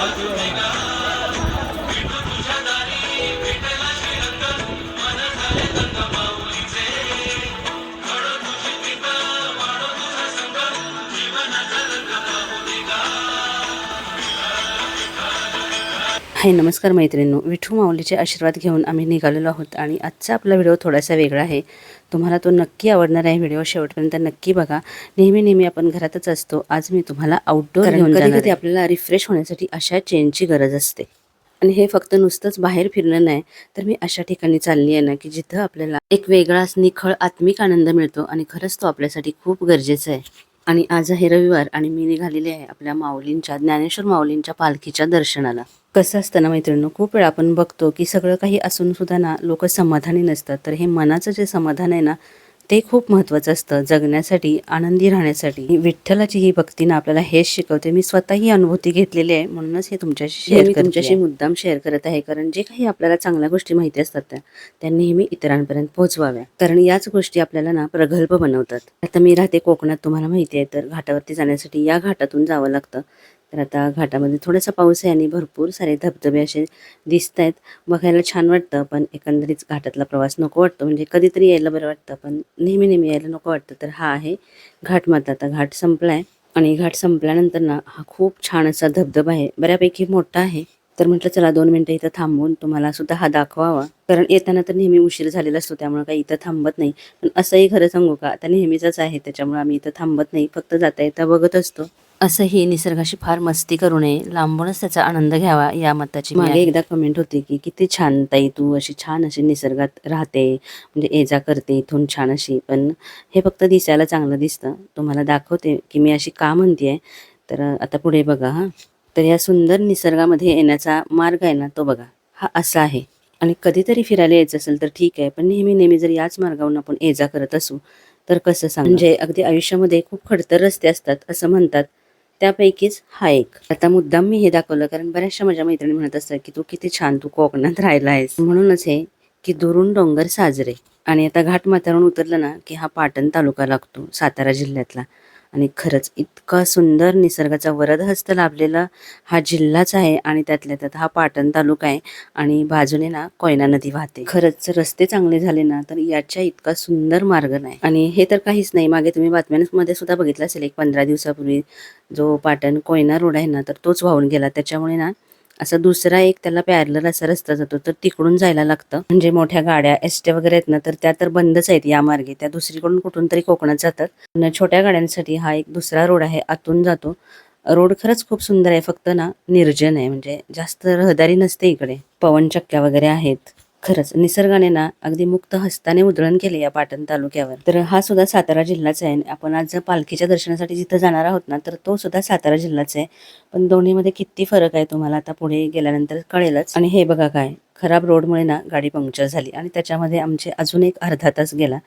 Thank you. हाय नमस्कार मैत्रिणींनो. विठू माऊलीचे आशीर्वाद घेऊन आम्ही निघालेलो आहोत आणि आजचा आपला व्हिडिओ थोडासा वेगळा आहे. तुम्हाला तो नक्की आवडणार आहे व्हिडिओ शेवटपर्यंत नक्की बघा. नेहमी नेहमी आपण घरातच असतो. आज मी तुम्हाला आउटडोर घेऊन कधी कधी आपल्याला रिफ्रेश होण्यासाठी अशा चेनची गरज असते. आणि हे फक्त नुसतंच बाहेर फिरणं नाही तर मी अशा ठिकाणी चालली आहे ना की जिथं आपल्याला एक वेगळाच निखळ आत्मिक आनंद मिळतो आणि खरंच तो आपल्यासाठी खूप गरजेचा आहे. आणि आज आहे रविवार आणि मी निघालेली आहे आपल्या माऊलींच्या ज्ञानेश्वर माऊलींच्या पालखीच्या दर्शनाला. कसं असतं ना मैत्रिणी खूप वेळा आपण बघतो की सगळं काही असून सुद्धा ना लोक समाधानी नसतात. तर हे मनाचं जे समाधान आहे ना ते खूप महत्त्वाचं असतं. जगण्यासाठी आनंदी राहण्यासाठी. विठ्ठलाची ही भक्ती ना आपल्याला हेच शिकवते. मी स्वतः ही अनुभूती घेतलेली आहे. म्हणूनच हे तुमच्याशी शेअर तुमच्याशी मुद्दाम शेअर करत आहे. कारण जे काही आपल्याला चांगल्या गोष्टी माहिती असतात त्या त्या नेहमी इतरांपर्यंत पोहोचवाव्या. कारण याच गोष्टी आपल्याला ना प्रगल्भ बनवतात. आता मी राहते कोकणात. तुम्हाला माहिती आहे तर घाटावरती जाण्यासाठी या घाटातून जावं लागतं. तर आता घाटामध्ये थोडासा पाऊस आहे आणि भरपूर सारे धबधबे असे दिसत आहेत. बघायला छान वाटतं पण एकंदरीत घाटातला प्रवास नको वाटतो. म्हणजे कधीतरी यायला बरं वाटतं पण नेहमी नेहमी यायला नको वाटतं. तर हा आहे घाटमाता आता घाट संपलाय आणि घाट संपल्यानंतर ना हा खूप छान असा धबधबा आहे. बऱ्यापैकी मोठा आहे. तर म्हटलं चला दोन मिनटं इथं थांबून तुम्हाला सुद्धा हा दाखवावा. कारण येताना तर नेहमी उशीर झालेला असतो त्यामुळे काही इथं थांबत नाही. पण असंही खरं सांगू का आता नेहमीचाच आहे त्याच्यामुळे आम्ही इथं थांबत नाही. फक्त जाता येता बघत असतो. असंही निसर्गाशी फार मस्ती करू नये. लांबूनच त्याचा आनंद घ्यावा या मताची मागे एकदा कमेंट होती की किती छान ताई तू अशी छान अशी निसर्गात राहते म्हणजे ये जा करते इथून छान अशी. पण हे फक्त दिसायला चांगलं दिसतं. तुम्हाला दाखवते की मी अशी का म्हणते तर आता पुढे बघा हां. तर या सुंदर निसर्गामध्ये येण्याचा मार्ग आहे ना तो बघा. हा असा आहे. आणि कधीतरी फिरायला यायचं असेल तर ठीक आहे पण नेहमी नेहमी जर याच मार्गावरून आपण ये जा करत असू तर कसं सांग म्हणजे अगदी आयुष्यामध्ये खूप खडतर रस्ते असतात असं म्हणतात. त्यापैकीच हा एक. आता मुद्दाम मी हे दाखवलं कारण बऱ्याचशा माझ्या मैत्रिणी म्हणत असतात की तू किती छान तू कोकणात राहिला आहेस म्हणूनच हे की दुरून डोंगर साजरे. आणि आता घाट माथ्यावरून उतरलं ना की हा पाटण तालुका लागतो सातारा जिल्ह्यातला. आणि खरंच इतका सुंदर निसर्गाचा वरद हस्त लाभलेला हा जिल्हाच आहे आणि त्यातल्या त्यात हा पाटण तालुका आहे आणि बाजूने ना कोयना नदी वाहते. खरंच रस्ते चांगले झाले ना तर याच्या इतका सुंदर मार्ग नाही. आणि हे तर काहीच नाही मागे तुम्ही बातम्यांमध्ये सुद्धा बघितलं असेल एक पंधरा दिवसापूर्वी जो पाटण कोयना रोड आहे ना तर तोच वाहून गेला. त्याच्यामुळे ना असा दुसरा एक त्याला पॅरलर असा रस्ता जातो तर तिकडून जायला लागतं. म्हणजे मोठ्या गाड्या एसट्या वगैरे आहेत ना तर त्या तर बंदच आहेत या मार्गे. त्या दुसरीकडून कुठून तरी कोकणात जातात. छोट्या गाड्यांसाठी हा एक दुसरा रोड आहे आतून जातो. रोड खरंच खूप सुंदर आहे फक्त ना निर्जन आहे. म्हणजे जास्त रहदारी नसते इकडे. पवनचक्क्या वगैरे आहेत. खरंच निसर्गाने ना अगदी मुक्त हस्ताने उधळण केले या पाटण तालुक्यावर. तर हा सुद्धा सातारा जिल्हाच आहे आपण आज जर पालखीच्या दर्शनासाठी जिथं जाणार आहोत ना तर तो सुद्धा सातारा जिल्हाच आहे. पण दोन्हीमध्ये किती फरक आहे तुम्हाला आता पुढे गेल्यानंतर कळेलच. आणि हे बघा काय खराब रोडमुळे ना गाडी पंक्चर झाली आणि त्याच्यामध्ये आमचे अजून एक अर्धा तास गेला.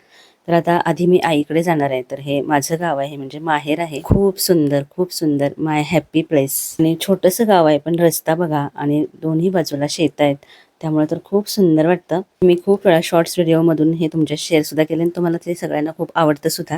तर आता आधी मी आईकडे जाणार आहे तर हे माझं गाव आहे म्हणजे माहेर आहे. खूप सुंदर खूप सुंदर माय हॅप्पी प्लेस. आणि छोटंसं गाव आहे पण रस्ता बघा आणि दोन्ही बाजूला शेत आहेत. त्यामुळे तर खूप सुंदर वाटतं. मी खूप वेळा शॉर्ट्स व्हिडिओमधून हे तुमच्या शेअरसुद्धा केले आणि तुम्हाला ते सगळ्यांना खूप आवडतं सुद्धा.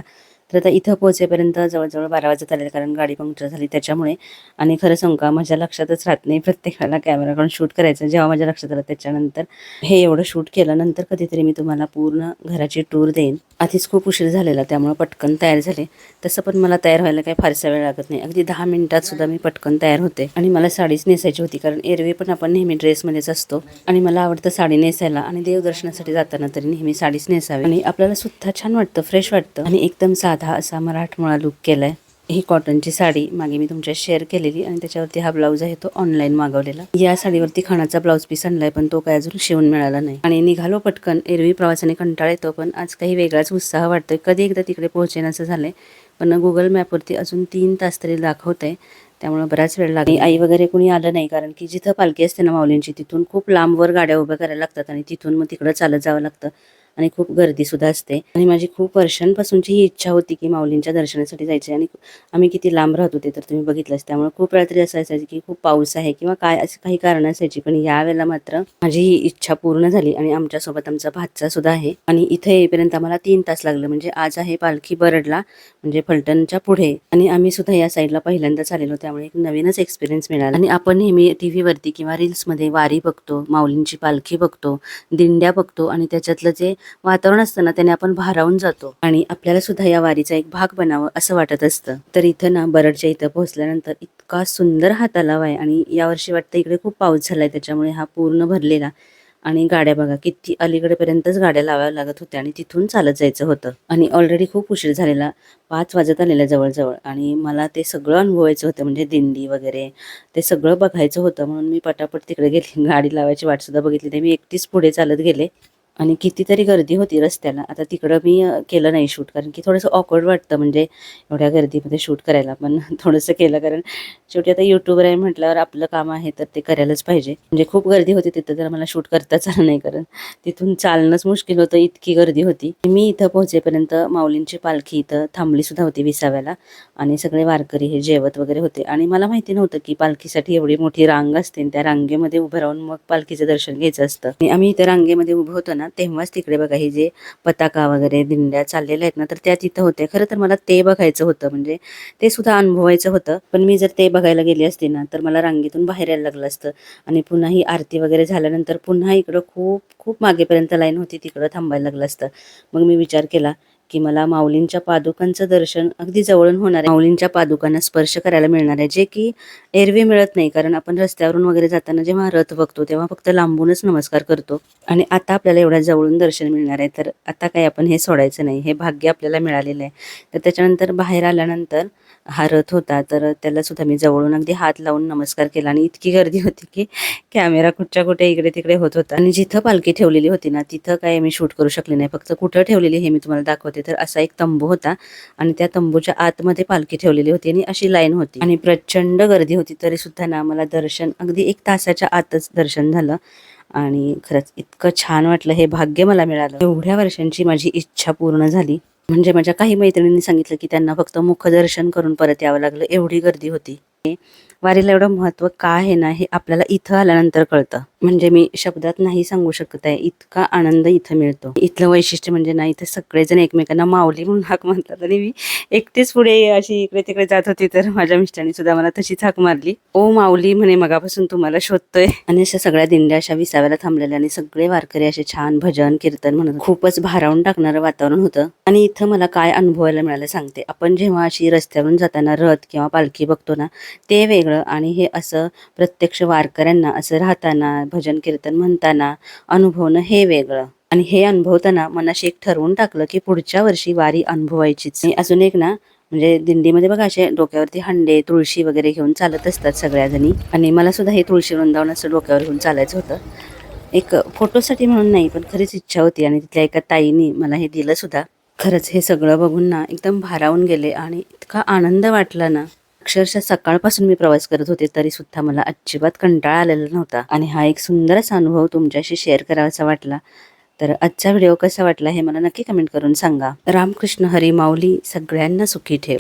तर आता इथं पोहोचेपर्यंत जवळजवळ बारा वाजत आले कारण गाडी पंक्चर झाली त्याच्यामुळे. आणि खरं सांगू का माझ्या लक्षातच राहत नाही प्रत्येक वेळेला कॅमेराकडून शूट करायचं. जेव्हा माझ्या लक्षात आलं त्याच्यानंतर हे एवढं शूट केलं नंतर कधीतरी मी तुम्हाला पूर्ण घराची टूर देईन. आधीच खूप उशीर झालेला त्यामुळे पटकन तयार झाले. तसं पण मला तयार व्हायला काही फारसा वेळ लागत नाही. अगदी दहा मिनिटात सुद्धा मी पटकन तयार होते. आणि मला साडीच नेसायची होती कारण एरवी पण आपण नेहमी ड्रेसमध्येच असतो. आणि मला आवडतं साडी नेसायला आणि देवदर्शनासाठी जाताना तरी नेहमी साडीच नेसावी. आणि आपल्याला सुद्धा छान वाटतं फ्रेश वाटतं आणि एकदम साधं असा मराठमोळा लुक आहे ही कॉटनची साडी मागे मी तुमच्या शेअर केलेली आणि त्याच्यावरती हा ब्लाऊज आहे तो ऑनलाईन मागवलेला. या साडीवरती खानाचा ब्लाऊज पीस आणलाय पण तो काय अजून शिवून मिळाला नाही. आणि निघालो पटकन एरवी प्रवासाने कंटाळ येतो पण आज काही वेगळाच उत्साह वाटतोय. कधी एकदा तिकडे पोहोचेन असं झालंय पण गुगल मॅपवरती अजून तीन तास तरी दाखवत आहे त्यामुळे बराच वेळ लागली. आई वगैरे कोणी आलं नाही कारण की जिथं पालखी असते ना माऊलींची तिथून खूप लांबवर गाड्या उभ्या करायला लागतात आणि तिथून मग तिकडं चालत जावं लागतं. आणि खूप गर्दी सुद्धा असते. आणि माझी खूप वर्षांपासूनची ही इच्छा होती की माऊलींच्या दर्शनासाठी जायची. आणि आम्ही किती लांब राहत होते तर तुम्ही बघितलंच. त्यामुळे खूप रात्री असं असायचं की खूप पाऊस आहे किंवा काय असं काही कारण असायची. पण यावेळेला मात्र माझी ही इच्छा पूर्ण झाली आणि आमच्यासोबत आमचा भातचा सुद्धा आहे. आणि इथे येईपर्यंत आम्हाला तीन तास लागले. म्हणजे आज आहे पालखी बरडला म्हणजे फलटणच्या पुढे. आणि आम्ही सुद्धा या साईडला पहिल्यांदाच आलेलो. त्यामुळे एक नवीनच एक्सपिरियन्स मिळाला. आणि आपण नेहमी टीव्हीवरती किंवा रील्समध्ये वारी बघतो माऊलींची पालखी बघतो दिंड्या बघतो. आणि त्याच्यातलं जे वातावरण असताना त्याने आपण भारावून जातो. आणि आपल्याला सुद्धा या वारीचा एक भाग बनावं असं वाटत असतं. तर इथं ना बरडच्या इथं पोहोचल्यानंतर इतका सुंदर हा तलाव आहे आणि यावर्षी वाटतं इकडे खूप पाऊस झालाय त्याच्यामुळे हा पूर्ण भरलेला. आणि गाड्या बघा किती अलीकडेपर्यंतच गाड्या लावाव्या लागत होत्या आणि तिथून चालत जायचं होतं. आणि ऑलरेडी खूप उशीर झालेला पाच वाजत आलेल्या जवळजवळ. आणि मला ते सगळं अनुभवायचं होतं म्हणजे दिंडी वगैरे ते सगळं बघायचं होतं. म्हणून मी पटापट तिकडे गेले. गाडी लावायची वाट सुद्धा बघितली नाही. मी एकटीच पुढे चालत गेले. आणि कितीतरी गर्दी होती रस्त्याला. आता तिकडं मी केलं नाही शूट कारण की थोडंसं ऑकवर्ड वाटतं म्हणजे एवढ्या गर्दीमध्ये शूट करायला पण थोडंसं केलं कारण शेवटी आता युट्यूबर आहे म्हटल्यावर आपलं काम आहे तर ते करायलाच पाहिजे. म्हणजे खूप गर्दी होती तिथं तर मला शूट करताच आलं नाही कारण तिथून चालणंच मुश्किल होतं इतकी गर्दी होती. मी इथं पोहोचेपर्यंत माऊलींची पालखी इथं थांबली सुद्धा होती विसाव्याला आणि सगळे वारकरी हे जेवत वगैरे होते. आणि मला माहिती नव्हतं की पालखीसाठी एवढी मोठी रांग असते आणि त्या रांगेमध्ये उभं राहून मग पालखीचं दर्शन घ्यायचं असतं. आणि आम्ही इथं रांगेमध्ये उभं होतो ना तेव्हाच तिकडे बघा हे जे पताका वगैरे दिंड्या चाललेल्या आहेत ना तर त्या तिथं होत्या. खरं तर मला ते बघायचं होतं म्हणजे ते सुद्धा अनुभवायचं होतं. पण मी जर ते बघायला गेली असते ना तर मला रांगेतून बाहेर यायला लागलं असतं. आणि पुन्हा ही आरती वगैरे झाल्यानंतर पुन्हा इकडं खूप खूप मागेपर्यंत लाईन होती तिकडं थांबायला लागलं असतं. मग मी विचार केला की मला माऊलींच्या पादुकांचं दर्शन अगदी जवळून होणार आहे. माऊलींच्या पादुकांना स्पर्श करायला मिळणार आहे जे की एरवी मिळत नाही कारण आपण रस्त्यावरून वगैरे जाताना जेव्हा रथ बघतो तेव्हा फक्त लांबूनच नमस्कार करतो. आणि आता आपल्याला एवढ्या जवळून दर्शन मिळणार आहे तर आता काही आपण हे सोडायचं नाही हे भाग्य आपल्याला मिळालेलं आहे. तर त्याच्यानंतर बाहेर आल्यानंतर हा रथ होता तर त्याला सुद्धा मी जवळून अगदी हात लावून नमस्कार केला. आणि इतकी गर्दी होती की कॅमेरा कुठच्या कुठे इकडे तिकडे होत होता. आणि जिथं पालखी ठेवलेली होती ना तिथं काय मी शूट करू शकले नाही. फक्त कुठं ठेवलेली हे मी तुम्हाला दाखवते. तर असा एक तंबू होता आणि त्या तंबूच्या आतमध्ये पालखी ठेवलेली होती आणि अशी लाईन होती. आणि प्रचंड गर्दी होती तरी सुद्धा ना मला दर्शन अगदी एक तासाच्या आतच दर्शन झालं. आणि खरंच इतकं छान वाटलं हे भाग्य मला मिळालं. एवढ्या वर्षांची माझी इच्छा पूर्ण झाली. म्हणजे माझ्या काही मैत्रिणींनी सांगितलं की त्यांना फक्त मुखदर्शन करून परत यावं लागलं एवढी गर्दी होती. वारीला एवढं महत्त्व का आहे ना हे आपल्याला इथं आल्यानंतर कळतं. म्हणजे मी शब्दात नाही सांगू शकत आहे इतका आनंद इथं मिळतो. इथलं वैशिष्ट्य म्हणजे ना इथं सगळेजण एकमेकांना माऊली म्हणून हाक म्हणतात आणि मी एकटीच पुढे अशी इकडे तिकडे जात होती तर माझ्या मिस्टरांनी सुद्धा मला तशीच हाक मारली. ओ माऊली म्हणे मगापासून तुम्हाला शोधतोय. आणि अशा सगळ्या दिंड्या अशा विसाव्याला थांबलेल्या आणि सगळे वारकरी असे छान भजन कीर्तन म्हणत खूपच भारावून टाकणारं वातावरण होतं. आणि इथं मला काय अनुभवायला मिळालं सांगते. आपण जेव्हा अशी रस्त्यावरून जाताना रथ किंवा पालखी बघतो ना ते वेगळं आणि हे असं प्रत्यक्ष वारकऱ्यांना असं राहताना भजन कीर्तन म्हणताना अनुभवणं हे वेगळं. आणि हे अनुभवताना मनाशी एक ठरवून टाकलं की पुढच्या वर्षी वारी अनुभवायचीच. अजून एक ना म्हणजे दिंडीमध्ये बघा असे डोक्यावरती हंडे तुळशी वगैरे घेऊन चालत असतात सगळ्याजणी. आणि मला सुद्धा हे तुळशी वृंदावन असं डोक्यावर घेऊन चालायचं होतं. एक फोटोसाठी म्हणून नाही पण खरीच इच्छा होती आणि तिथल्या एका ताईनी मला हे दिलं सुद्धा. खरंच हे सगळं बघून ना एकदम भारावून गेले आणि इतका आनंद वाटला ना. अक्षरशः सकाळपासून मी प्रवास करत होते तरी सुद्धा मला अजिबात कंटाळा आलेला नव्हता. आणि हा एक सुंदर असा अनुभव तुमच्याशी शेअर करावासा वाटला. तर आजचा व्हिडिओ कसा वाटला हे मला नक्की कमेंट करून सांगा. रामकृष्ण हरी माऊली सगळ्यांना सुखी ठेव.